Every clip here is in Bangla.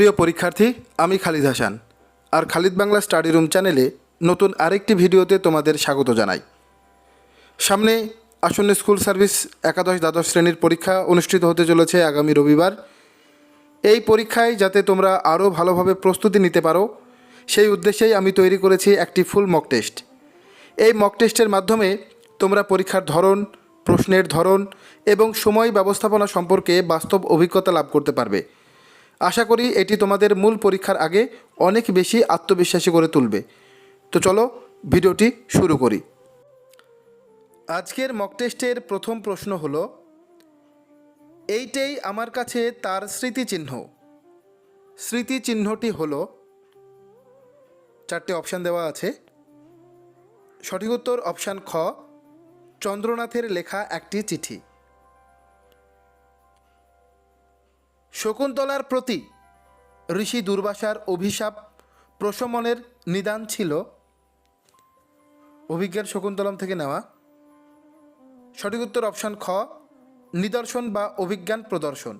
প্রিয় পরীক্ষার্থী, আমি খালিদ হাসান। আর খালিদ বাংলা স্টাডি রুম চ্যানেলে নতুন আরেকটি ভিডিওতে তোমাদের স্বাগত জানাই। সামনে আসন্ন স্কুল সার্ভিস একাদশ দ্বাদশ শ্রেণির পরীক্ষা অনুষ্ঠিত হতে চলেছে আগামী রবিবার। এই পরীক্ষায় যাতে তোমরা আরও ভালোভাবে প্রস্তুতি নিতে পারো, সেই উদ্দেশ্যেই আমি তৈরি করেছি একটি ফুল মক টেস্ট। এই মক টেস্টের মাধ্যমে তোমরা পরীক্ষার ধরন, প্রশ্নের ধরন এবং সময় ব্যবস্থাপনা সম্পর্কে বাস্তব অভিজ্ঞতা লাভ করতে পারবে। আশা করি এটি তোমাদের মূল পরীক্ষার আগে অনেক বেশি আত্মবিশ্বাসী করে তুলবে। তো চলো ভিডিওটি শুরু করি। আজকের মক টেস্টের প্রথম প্রশ্ন হলো, এইটাই আমার কাছে তার স্মৃতিচিহ্ন। স্মৃতিচিহ্নটি হল, চারটে অপশান দেওয়া আছে। সঠিক উত্তর অপশান খ, চন্দ্রনাথের লেখা একটি চিঠি। শকুন্তলার প্রতি ঋষি দুর্বাসার অভিশাপ প্রশমনের নিদান ছিল। অভিজ্ঞান শকুন্তলম থেকে নেওয়া। সঠিক উত্তর অপশান খ, নিদর্শন বা অভিজ্ঞান প্রদর্শন।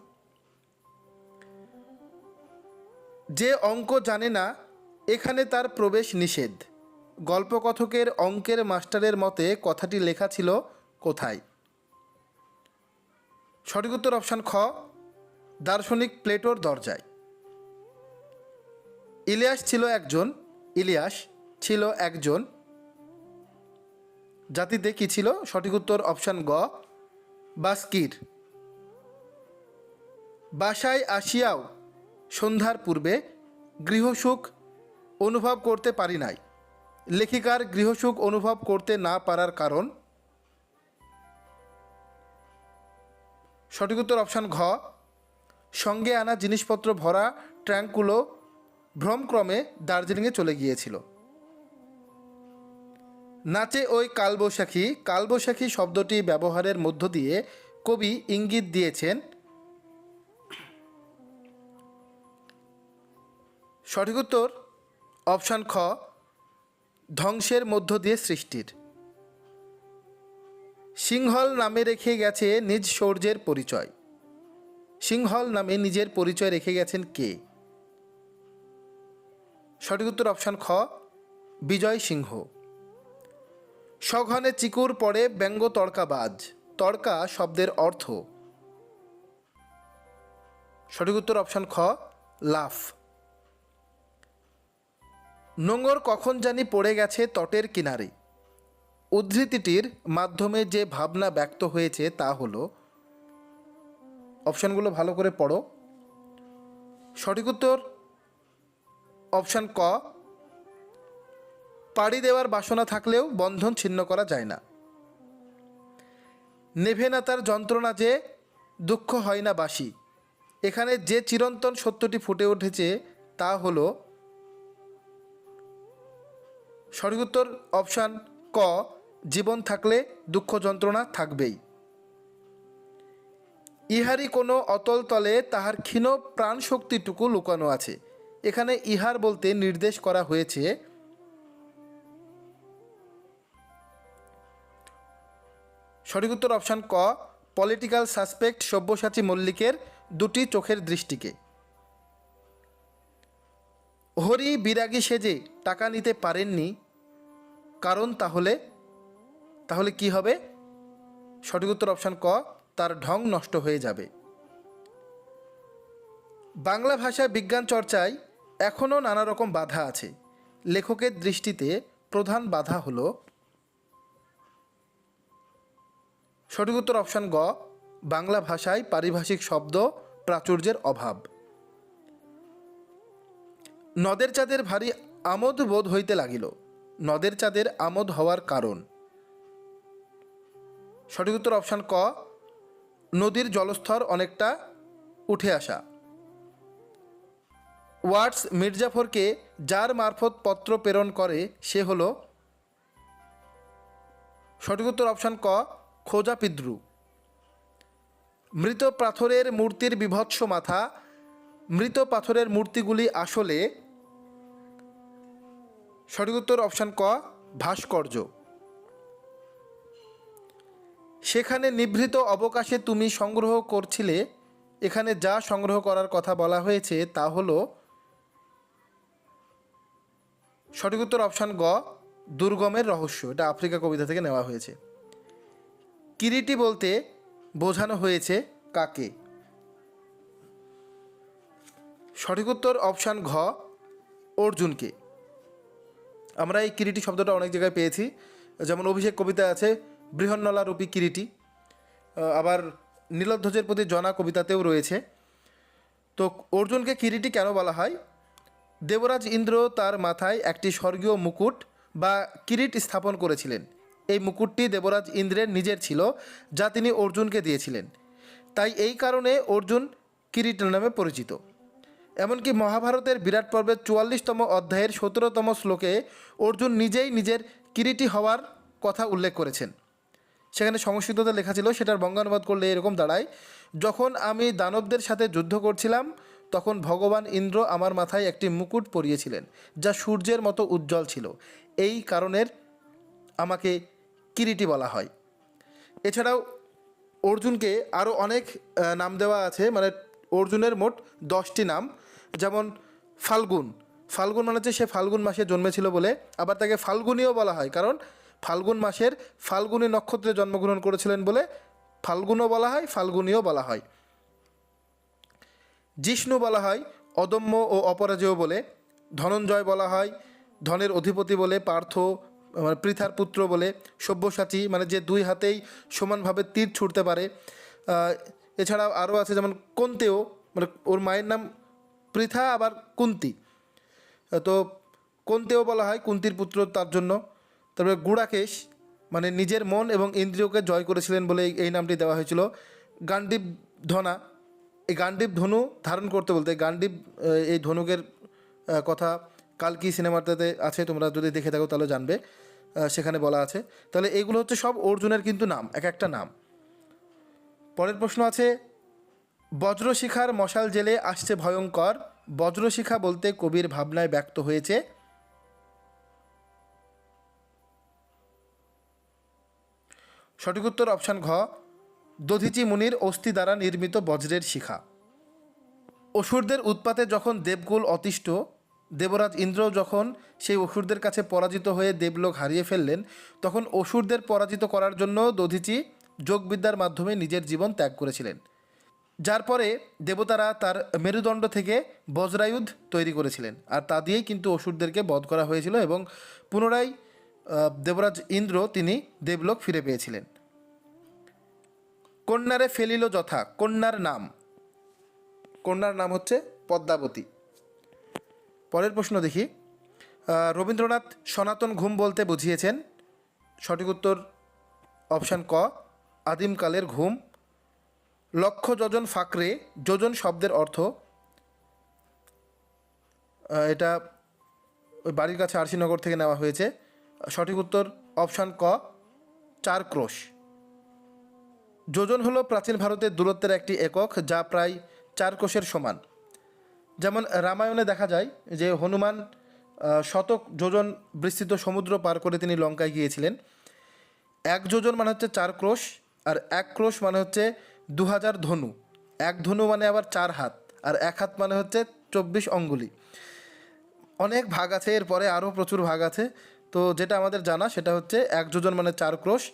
যে অঙ্ক জানে না, এখানে তার প্রবেশ নিষেধ। গল্পকথকের অঙ্কের মাস্টারের মতে কথাটি লেখা ছিল কোথায়? সঠিক উত্তর অপশান খ দার্শনিক প্লেটোর দরজায়। ইলিয়াস ছিল একজন, ইলিয়াস ছিল একজন। জাতিতে কি ছিল? সঠিক উত্তর অপশান গ, বাস্কির। বাসায় আসিয়াও সন্ধ্যার পূর্বে গৃহসুখ অনুভব করতে পারি নাই। লেখিকার গৃহসুখ অনুভব করতে না পারার কারণ? সঠিক উত্তর অপশান ঘ সঙ্গে আনা জিনিসপত্র ভরা ট্র্যাঙ্কগুলো ভ্রমক্রমে দার্জিলিংয়ে চলে গিয়েছিল। নাচে ওই কালবৈশাখী কালবৈশাখী শব্দটি ব্যবহারের মধ্য দিয়ে কবি ইঙ্গিত দিয়েছেন, সঠিক উত্তর, অপশান খ, ধ্বংসের মধ্য দিয়ে সৃষ্টির। সিংহল নামে রেখে গেছে নিজ শৌর্যের পরিচয়। সিংহল নামে নিজের পরিচয় রেখে গেছেন কে? সঠিক উত্তর অপশান খ, বিজয় সিংহ। সঘনে চিকুর পড়ে ব্যঙ্গ তর্কাবাজ। তর্কা শব্দের অর্থ। সঠিক উত্তর অপশান খ, লাফ। নোঙর কখন জানি পড়ে গেছে তটের কিনারে। উদ্ধৃতিটির মাধ্যমে যে ভাবনা ব্যক্ত হয়েছে তা হলো অপশানগুলো ভালো করে পড়ো। সঠিক উত্তর, অপশান ক, পাড়ি দেওয়ার বাসনা থাকলেও বন্ধন ছিন্ন করা যায় না। নেভে না তার যন্ত্রণা যে দুঃখ হয় না বাসি। এখানে যে চিরন্তন সত্যটি ফুটে উঠেছে তা হলো সঠিক উত্তর, অপশান ক, জীবন থাকলে দুঃখ যন্ত্রণা থাকবেই। ইহারই কোনো অতল তলে তাহার ক্ষীণ প্রাণ শক্তিটুকু লুকানো আছে। এখানে ইহার বলতে নির্দেশ করা হয়েছে, সঠিক উত্তর অপশান ক, পলিটিক্যাল সাসপেক্ট সব্যসাচী মল্লিকের দুটি চোখের দৃষ্টিকে। হরি বিরাগী সেজে টাকা নিতে পারেননি, কারণ তাহলে তাহলে কি হবে? সঠিক উত্তর অপশান ক তার ঢং নষ্ট হয়ে যাবে। বাংলা ভাষায় বিজ্ঞান চর্চায় এখনও নানা রকম বাধা আছে। লেখকের দৃষ্টিতে প্রধান বাধা হল সঠিক উত্তর অপশান গ, বাংলা ভাষায় পারিভাষিক শব্দ প্রাচুর্যের অভাব। নদের চাঁদের ভারী আমোদ বোধ হইতে লাগিল। নদের চাঁদের আমোদ হওয়ার কারণ। সঠিক উত্তর অপশান ক নদীর জলস্তর অনেকটা উঠে আসা। ওয়াটস মির্জাফরকে যার মারফত পত্র প্রেরণ করে, সে হল সঠিক উত্তর অপশান ক, খোজা পিদ্রু। মৃত পাথরের মূর্তির বিভৎস মাথা, মৃত পাথরের মূর্তিগুলি আসলে সঠিক উত্তর অপশান ক, ভাস্কর্য। সেখানে নিভৃত অবকাশে তুমি সংগ্রহ করছিলে। এখানে যা সংগ্রহ করার কথা বলা হয়েছে তা হলো সঠিক উত্তর অপশান গ, দুর্গমের রহস্য। এটা আফ্রিকা কবিতা থেকে নেওয়া হয়েছে। কিরিটি বলতে বোঝানো হয়েছে কাকে? সঠিক উত্তর অপশান ঘ, অর্জুনকে। আমরা এই কিরিটি শব্দটা অনেক জায়গায় পেয়েছি। যেমন অভিষেক কবিতা আছে বৃহন্নলা রূপী কিরিটি আবার নীলধ্বজের প্রতি জনা কবিতাতেও রয়েছে। তো অর্জুনকে কিরিটি কেন বলা হয়? দেবরাজ ইন্দ্র তার মাথায় একটি স্বর্গীয় মুকুট বা কিরিট স্থাপন করেছিলেন। এই মুকুটটি দেবরাজ ইন্দ্রের নিজের ছিল, যা তিনি অর্জুনকে দিয়েছিলেন। তাই এই কারণে অর্জুন কিরিট নামে পরিচিত। এমনকি মহাভারতের বিরাট পর্বের চুয়াল্লিশতম অধ্যায়ের সতেরোতম শ্লোকে অর্জুন নিজেই নিজের কিরিটি হওয়ার কথা উল্লেখ করেছেন। সেখানে সংস্কৃততে লেখা ছিল, সেটার বঙ্গানুবাদ করলে এরকম দাঁড়ায়। যখন আমি দানবদের সাথে যুদ্ধ করছিলাম, তখন ভগবান ইন্দ্র আমার মাথায় একটি মুকুট পরিয়েছিলেন, যা সূর্যের মতো উজ্জ্বল ছিল। এই কারণের আমাকে কিরিটি বলা হয়। এছাড়াও অর্জুনকে আরও অনেক নাম দেওয়া আছে মানে অর্জুনের মোট দশটি নাম। যেমন ফাল্গুন। ফাল্গুন মানে হচ্ছে সে ফাল্গুন মাসে জন্মেছিল বলে, আবার তাকে ফাল্গুনিও বলা হয়, কারণ ফাল্গুন মাসের ফাল্গুনী নক্ষত্রে জন্মগ্রহণ করেছিলেন বলে ফাল্গুনও বলা হয়, ফাল্গুনীও বলা হয়। জিষ্ণু বলা হয়, অদম্য ও অপরাজেয় বলে। ধনঞ্জয় বলা হয়, ধনের অধিপতি বলে, পার্থ মানে পৃথার পুত্র বলে, সব্যসাচী মানে যে দুই হাতেই সমানভাবে তীর ছুটতে পারে। এছাড়াও আরও আছে যেমন কন্তেও মানে ওর মায়ের নাম পৃথা, আবার কুন্তি। তো কন্তেও বলা হয়, কুন্তির পুত্র তার জন্য। তারপরে গুড়াকেশ মানে নিজের মন এবং ইন্দ্রিয়কে জয় করেছিলেন বলে এই- নামটি দেওয়া হয়েছিল। গান্ডীব ধনা, এই গান্ডীব ধনু ধারণ করতে বলতে, গান্ডীব এই ধনুকের কথা কালকি সিনেমাটাতে আছে, তোমরা যদি দেখে থাকো তাহলে জানবে সেখানে বলা আছে। তাহলে এগুলো হচ্ছে সব অর্জুনের কিন্তু নাম, এক একটা নাম। পরের প্রশ্ন আছে, বজ্রশিখার মশাল জেলে আসছে ভয়ঙ্কর, বজ্রশিখা বলতে কবির ভাবনায় ব্যক্ত হয়েছে। সঠিক উত্তর অপশান ঘ, দধিচি মুনির অস্থি দ্বারা নির্মিত বজ্রের শিখা। অসুরদের উৎপাতে যখন দেবকুল অতিষ্ঠ, দেবরাজ ইন্দ্র যখন সেই অসুরদের কাছে পরাজিত হয়ে দেবলোক হারিয়ে ফেললেন, তখন অসুরদের পরাজিত করার জন্য দধিচি যোগবিদ্যার মাধ্যমে নিজের জীবন ত্যাগ করেছিলেন। যার পরে দেবতারা তার মেরুদণ্ড থেকে বজ্রায়ুধ তৈরি করেছিলেন। আর তা দিয়েই কিন্তু অসুরদেরকে বধ করা হয়েছিল এবং পুনরায় দেবরাজ ইন্দ্র তিনি দেবলোক ফিরে পেয়েছিলেন। কন্যারে ফেলিল যথা, কন্যার নাম। কন্যার নাম হচ্ছে পদ্মাবতী। পরের প্রশ্ন দেখি। রবীন্দ্রনাথ সনাতন ঘুম বলতে বুঝিয়েছেন। সঠিক উত্তর অপশান ক আদিমকালের ঘুম। লক্ষ যোজন ফাঁকরে, যোজন শব্দের অর্থ। এটা বাড়ির কাছে আরশিনগর থেকে নেওয়া হয়েছে। সঠিক উত্তর অপশান ক চার ক্রোশ যোজন হলো প্রাচীন ভারতের দূরত্বের একটি একক যা প্রায় চার কোষের সমান। যেমন রামায়ণে দেখা যায় যে হনুমান শতক যোজন বিস্তৃত সমুদ্র পার করে তিনি লঙ্কায় গিয়েছিলেন। এক যোজন মানে হচ্ছে চার ক্রোশ আর এক ক্রোশ মানে হচ্ছে দু হাজার ধনু। এক ধনু মানে আবার চার হাত আর এক হাত মানে হচ্ছে চব্বিশ অঙ্গুলি। অনেক ভাগ আছে, এরপরে আরও প্রচুর ভাগ আছে। তো যেটা আমাদের জানা সেটা হচ্ছে এক যোজন মানে চার ক্রোশ।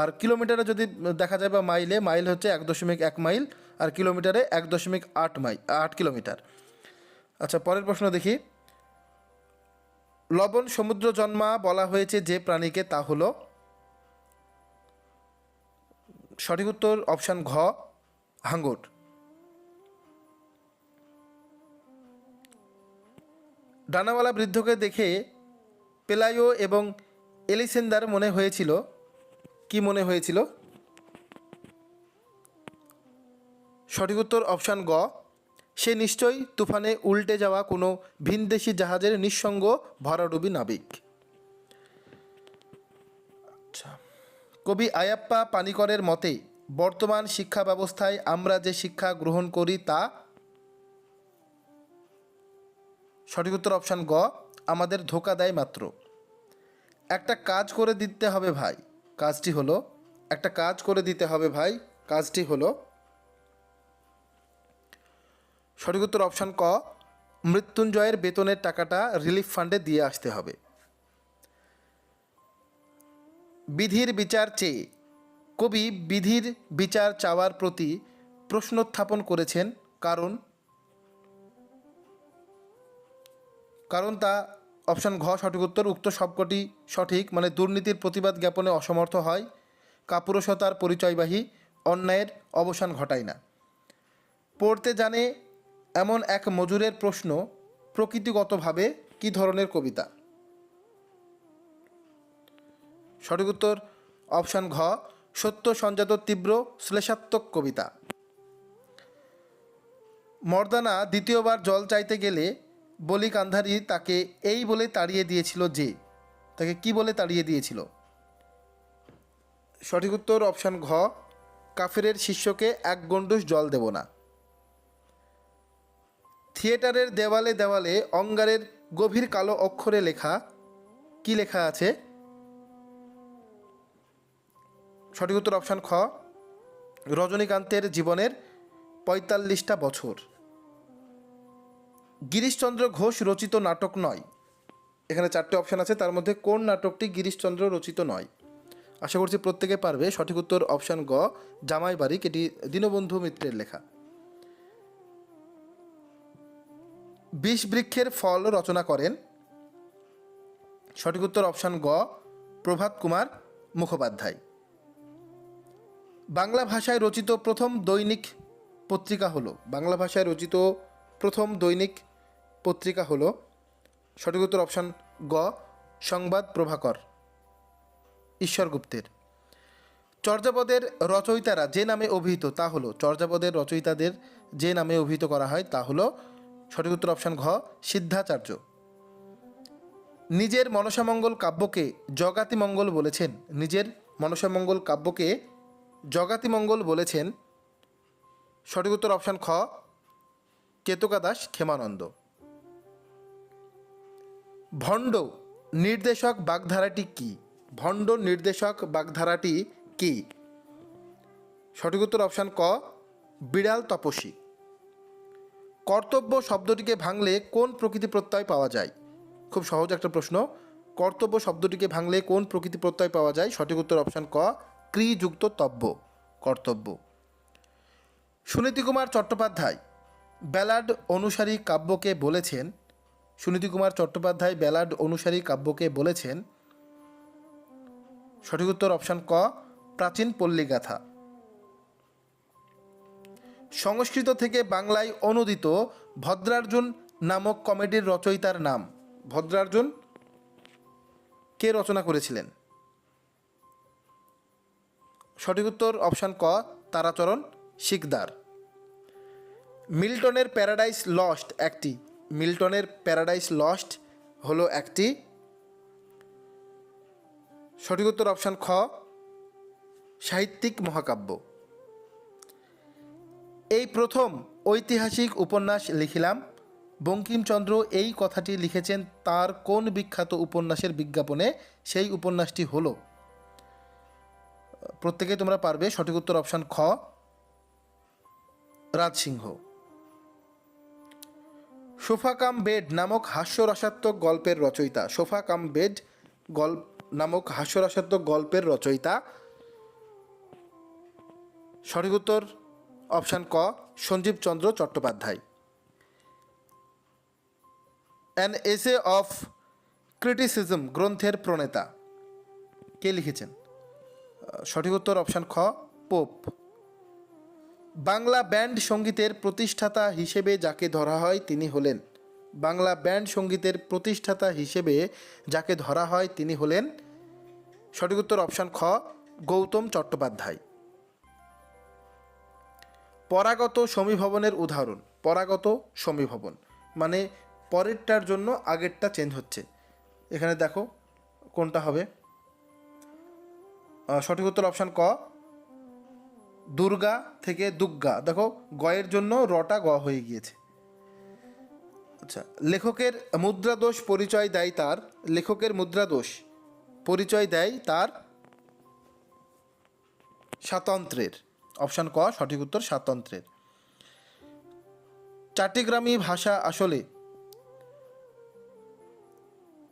আর কিলোমিটারে যদি দেখা যায় বা মাইলে, মাইল হচ্ছে এক দশমিক এক মাইল, আর কিলোমিটারে এক দশমিক আট মাইল, আট কিলোমিটার। আচ্ছা পরের প্রশ্ন দেখি। লবণ সমুদ্র জন্মা বলা হয়েছে যে প্রাণীকে, তা হলো সঠিক উত্তর অপশান ঘ, হাঙ্গর। ডানাওয়ালা বৃদ্ধকে দেখে পেলায়ো এবং এলিসেন্দার মনে হয়েছিল? কি মনে হয়েছিল? সঠিক উত্তর অপশান গ। সে নিশ্চয়ই তুফানে উল্টে যাওয়া কোনো ভিনদেশি জাহাজের নিঃসঙ্গ ভরাডুবি নাবিক। আচ্ছা। কবি আয়াপ্পা পানিকরের মতে, বর্তমান শিক্ষা ব্যবস্থায় আমরা যে শিক্ষা গ্রহণ করি তা সঠিক উত্তর অপশান গ। আমাদের ধোকা দেয় মাত্র। একটা কাজ করে দিতে হবে ভাই। কাজটি হলো, একটা কাজ করে দিতে হবে ভাই। কাজটি হলো, সঠিক উত্তর অপশান ক, মৃত্যুঞ্জয়ের বেতনের টাকাটা রিলিফ ফান্ডে দিয়ে আসতে হবে। বিধির বিচার চেয়ে কবি বিধির বিচার চাওয়ার প্রতি প্রশ্নোত্থাপন করেছেন, কারণ কারণ তা অপশান ঘ, সঠিক উত্তর। উক্ত সবকটি সঠিক মানে দুর্নীতির প্রতিবাদ জ্ঞাপনে অসমর্থ হয়। কাপুরুষতার পরিচয়বাহী, অন্যায়ের অবসান ঘটায় না। পড়তে জানে এমন এক মজুরের প্রশ্ন, প্রকৃতিগতভাবে কী ধরনের কবিতা? সঠিক উত্তর, অপশান ঘ, সত্য, সঞ্জাত, তীব্র, শ্লেষাত্মক কবিতা। মর্দানা দ্বিতীয়বার জল চাইতে গেলে বলি কান্ধারি তাকে এই বলে তাড়িয়ে দিয়েছিল যে, তাকে কি বলে তাড়িয়ে দিয়েছিল? সঠিক উত্তর অপশান ঘ, কাফেরের শিষ্যকে এক গণ্ডুষ জল দেব না। থিয়েটারের দেওয়ালে দেওয়ালে অঙ্গারের গভীর কালো অক্ষরে লেখা, কি লেখা আছে? সঠিক উত্তর অপশান খ, রজনীকান্তের জীবনের পঁয়তাল্লিশটা বছর। গিরিশচন্দ্র ঘোষ রচিত নাটক নয়। এখানে চারটে অপশান আছে, তার মধ্যে কোন নাটকটি গিরিশচন্দ্র রচিত নয়? আশা করছি প্রত্যেকে পারবে। সঠিক উত্তর অপশান গ জামাই বাড়ি এটি দীনবন্ধু মিত্রের লেখা। বিষ বৃক্ষের ফল রচনা করেন। সঠিক উত্তর অপশান গ, প্রভাত কুমার মুখোপাধ্যায়। বাংলা ভাষায় রচিত প্রথম দৈনিক পত্রিকা হলো। বাংলা ভাষায় রচিত প্রথম দৈনিক পত্রিকা হলো সঠিক উত্তর অপশান গ, সংবাদ প্রভাকর, ঈশ্বরগুপ্তের। চর্যাপদের রচয়িতারা যে নামে অভিহিত তা হলো, চর্যাপদের রচয়িতাদের যে নামে অভিহিত করা হয় তা হলো সঠিক উত্তর অপশান ঘ, সিদ্ধাচার্য। নিজের মনসামঙ্গল কাব্যকে জগাতিমঙ্গল বলেছেন। নিজের মনসামঙ্গল কাব্যকে জগাতিমঙ্গল বলেছেন সঠিক উত্তর অপশান খ, কেতকা দাস ক্ষেমানন্দ। ভণ্ড নির্দেশক বাগধারাটি কি? ভণ্ড নির্দেশক বাগধারাটি কি? সঠিক উত্তর অপশান ক, বিড়াল তপস্বী। কর্তব্য শব্দটিকে ভাঙলে কোন প্রকৃতি প্রত্যয় পাওয়া যায়? খুব সহজ একটা প্রশ্ন। কর্তব্য শব্দটিকে ভাঙলে কোন প্রকৃতি প্রত্যয় পাওয়া যায়? সঠিক উত্তর অপশান ক, ক্রিযুক্ত তব্য, কর্তব্য। সুনীতি কুমার চট্টোপাধ্যায় ব্যালাড অনুসারী কাব্যকে বলেছেন সুনীতি কুমার চট্টোপাধ্যায় ব্যালাড অনুসারী কাব্যকে বলেছেন, সঠিক উত্তর অপশান ক, প্রাচীন পল্লীগাথা। সংস্কৃত থেকে বাংলায় অনুদিত ভদ্রার্জুন নামক কমেডির রচয়িতার নাম। ভদ্রার্জুন? কে রচনা করেছিলেন? সঠিক উত্তর অপশান ক, তারাচরণ শিকদার। মিল্টনের প্যারাডাইস লস্ট একটি মিল্টনের প্যারাডাইস লস্ট হলো একটি। সঠিক উত্তর অপশান খ, সাহিত্যিক মহাকাব্য। এই প্রথম ঐতিহাসিক উপন্যাস লিখিলাম। বঙ্কিমচন্দ্র এই কথাটি লিখেছেন তার কোন বিখ্যাত উপন্যাসের বিজ্ঞাপনে সেই উপন্যাসটি হলো? প্রত্যেকেই তোমরা পারবে সঠিক উত্তর অপশান খ, রাজসিংহ। সোফা কাম বেড নামক হাস্যরসাত্মক গল্পের রচয়িতা, সোফা কাম বেড গল্প নামক হাস্যরসাত্মক গল্পের রচয়িতা। সঠিক উত্তর, অপশান ক, Sanjib Chandra Chattopadhyay. An essay of criticism গ্রন্থের প্রণেতা। কে লিখেছেন? সঠিক উত্তর, অপশান খ, পোপ। বাংলা ব্যান্ড সঙ্গীতের প্রতিষ্ঠাতা হিসেবে যাকে ধরা হয় তিনি হলেন। বাংলা ব্যান্ড সঙ্গীতের প্রতিষ্ঠাতা হিসেবে যাকে ধরা হয় তিনি হলেন সঠিক উত্তর অপশান খ, গৌতম চট্টোপাধ্যায়। পরাগত সমীভবনের উদাহরণ, পরাগত সমীভবন মানে পরেরটার জন্য আগেরটা চেঞ্জ হচ্ছে। এখানে দেখো কোনটা হবে। সঠিক উত্তর অপশান ক দুর্গা থেকে দুর্গা দেখো, গয়ের জন্য রটা গ হয়ে গিয়েছে। আচ্ছা লেখকের মুদ্রাদোষ পরিচয় দেয় তার, লেখকের মুদ্রাদোষ পরিচয় দেয় তার স্বাতন্ত্রের। অপশান ক, সঠিক উত্তর স্বাতন্ত্রের। চাট্টিগ্রামী ভাষা আসলে?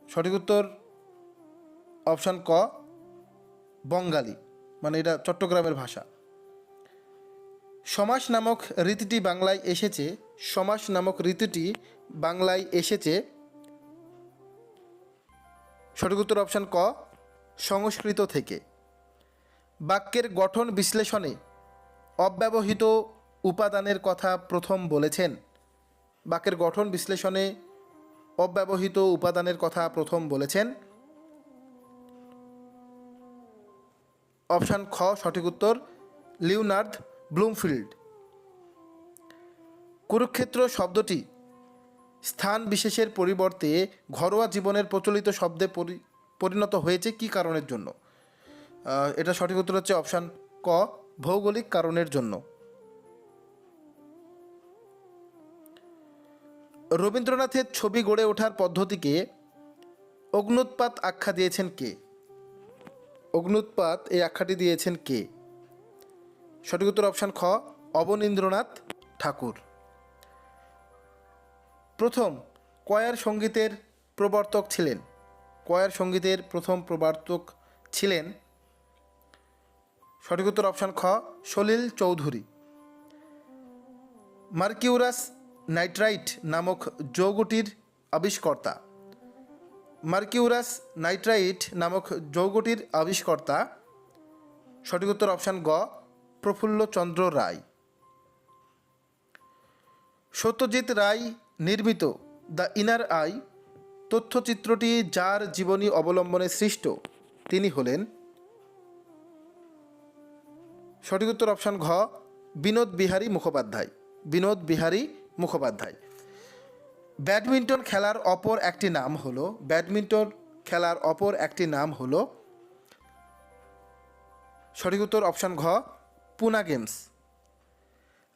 সঠিক উত্তর অপশান ক, বঙ্গালী মানে এটা চট্টগ্রামের ভাষা। সমাস নামক রীতিটি বাংলায় এসেছে, সমাস নামক রীতিটি বাংলায় এসেছে। সঠিক উত্তর অপশান ক, সংস্কৃত থেকে। বাক্যের গঠন বিশ্লেষণে অব্যবহৃত উপাদানের কথা প্রথম বলেছেন। বাক্যের গঠন বিশ্লেষণে অব্যবহৃত উপাদানের কথা প্রথম বলেছেন। অপশান খ, সঠিক উত্তর লিওনার্ড ব্লুমফিল্ড। কুরুক্ষেত্র শব্দটি স্থান বিশেষের পরিবর্তে ঘরোয়া জীবনের প্রচলিত শব্দে পরি- পরিণত হয়েছে কী কারণের জন্য? এটা সঠিক উত্তর হচ্ছে অপশান ক, ভৌগোলিক কারণের জন্য। রবীন্দ্রনাথের ছবি গড়ে ওঠার পদ্ধতিকে অগ্নুৎপাত আখ্যা দিয়েছেন কে? অগ্নুৎপাত এই আখ্যাটি দিয়েছেন কে? সঠিক উত্তর অপশান খ, অবনীন্দ্রনাথ ঠাকুর। প্রথম, কয়ার সঙ্গীতের প্রবর্তক ছিলেন। কয়ার সঙ্গীতের প্রথম প্রবর্তক ছিলেন। সঠিক উত্তর অপশান খ, সলিল চৌধুরী। মার্কিউরাস নাইট্রাইট নামক যৌগটির আবিষ্কর্তা। মার্কিউরাস নাইট্রাইট নামক যৌগটির আবিষ্কর্তা। সঠিক উত্তর অপশান গ প্রফুল্লচন্দ্র রায়। সত্যজিৎ রায় নির্মিত দ্য ইনার আই, তথ্যচিত্রটি যার জীবনী অবলম্বনে সৃষ্ট, তিনি হলেন। সঠিক উত্তর অপশান ঘ, বিনোদ বিহারী মুখোপাধ্যায়। বিনোদ বিহারী মুখোপাধ্যায়। ব্যাডমিন্টন খেলার অপর একটি নাম হলো, ব্যাডমিন্টন খেলার অপর একটি নাম হলো, সঠিক উত্তর অপশান ঘ পুনা গেমস।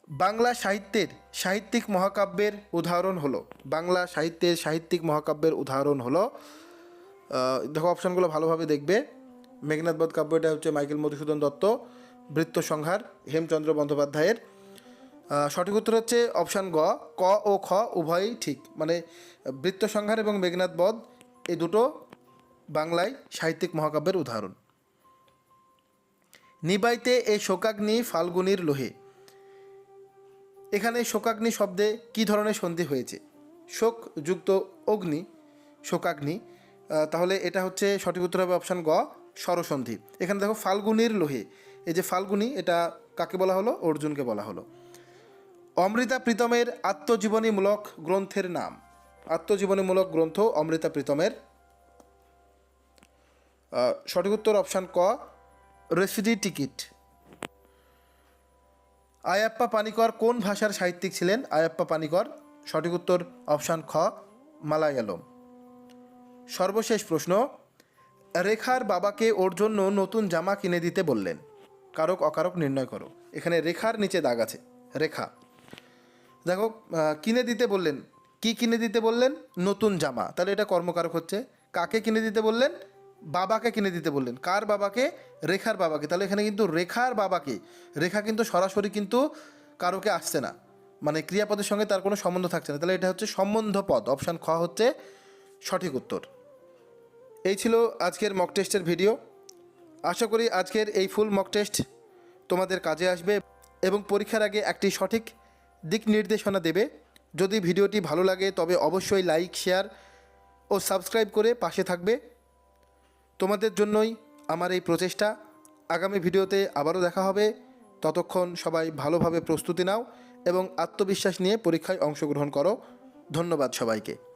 বাংলা সাহিত্যের সাহিত্যিক মহাকাব্যের উদাহরণ হলো, বাংলা সাহিত্যের সাহিত্যিক মহাকাব্যের উদাহরণ হলো দেখো অপশানগুলো ভালোভাবে দেখবে। মেঘনাথবধ কাব্যটা হচ্ছে মাইকেল মধুসূদন দত্ত, বৃত্ত সংহার, হেমচন্দ্র বন্দ্যোপাধ্যায়ের। সঠিক উত্তর হচ্ছে অপশান গ, ক ও খ উভয়ই ঠিক। মানে বৃত্ত সংহার এবং মেঘনাথ বধ এই দুটো বাংলায় সাহিত্যিক মহাকাব্যের উদাহরণ। নিবাইতে এ শোকাগ্নি ফাল্গুনির লোহে। এখানে শোকাগ্নি শব্দে কি ধরনের সন্ধি হয়েছে? শোক যুক্ত অগ্নি, শোকাগ্নি তাহলে এটা হচ্ছে সঠিক উত্তর হবে অপশান গ, স্বরসন্ধি। এখানে দেখো ফাল্গুনির লোহে। এই যে ফাল্গুনি, এটা কাকে বলা হলো? অর্জুনকে বলা হলো। অমৃতা প্রীতমের আত্মজীবনীমূলক গ্রন্থের নাম। আত্মজীবনীমূলক গ্রন্থ অমৃতা প্রীতমের। সঠিক উত্তর অপশান ক রেসিডি টিকিট আয়াপ্পা পানিকর কোন ভাষার সাহিত্যিক ছিলেন? আয়াপ্পা পানিকর, সঠিক উত্তর অপশান খ, মালায়ালম। সর্বশেষ প্রশ্ন, রেখার বাবাকে ওর জন্য নতুন জামা কিনে দিতে বললেন। কারক, অকারক নির্ণয় করো। এখানে রেখার নিচে দাগ আছে। রেখা। দেখো কিনে দিতে বললেন। কি কিনে দিতে বললেন? নতুন জামা। তাহলে এটা কর্মকারক হচ্ছে। কাকে কিনে দিতে বললেন? বাবাকে কিনে দিতে বললেন। কার বাবাকে? রেখার বাবাকে। তাহলে এখানে কিন্তু রেখার বাবাকে। রেখা কিন্তু সরাসরি কিন্তু কারোকে আসছে না। মানে ক্রিয়াপদের সঙ্গে তার কোনো সম্বন্ধ থাকছে না। তাহলে এটা হচ্ছে সম্বন্ধ পদ। অপশান খ হচ্ছে সঠিক উত্তর। এই ছিল আজকের মক টেস্টের ভিডিও আশা করি আজকের এই ফুল মক টেস্ট তোমাদের কাজে আসবে এবং পরীক্ষার আগে একটি সঠিক দিক নির্দেশনা দেবে। যদি ভিডিওটি ভালো লাগে, তবে অবশ্যই লাইক শেয়ার ও সাবস্ক্রাইব করে পাশে থাকবে। তোমাদের জন্যই আমার এই প্রচেষ্টা। আগামী ভিডিওতে আবারও দেখা হবে। ততক্ষণ সবাই ভালোভাবে প্রস্তুতি নাও এবং আত্মবিশ্বাস নিয়ে পরীক্ষায় অংশগ্রহণ করো। ধন্যবাদ সবাইকে।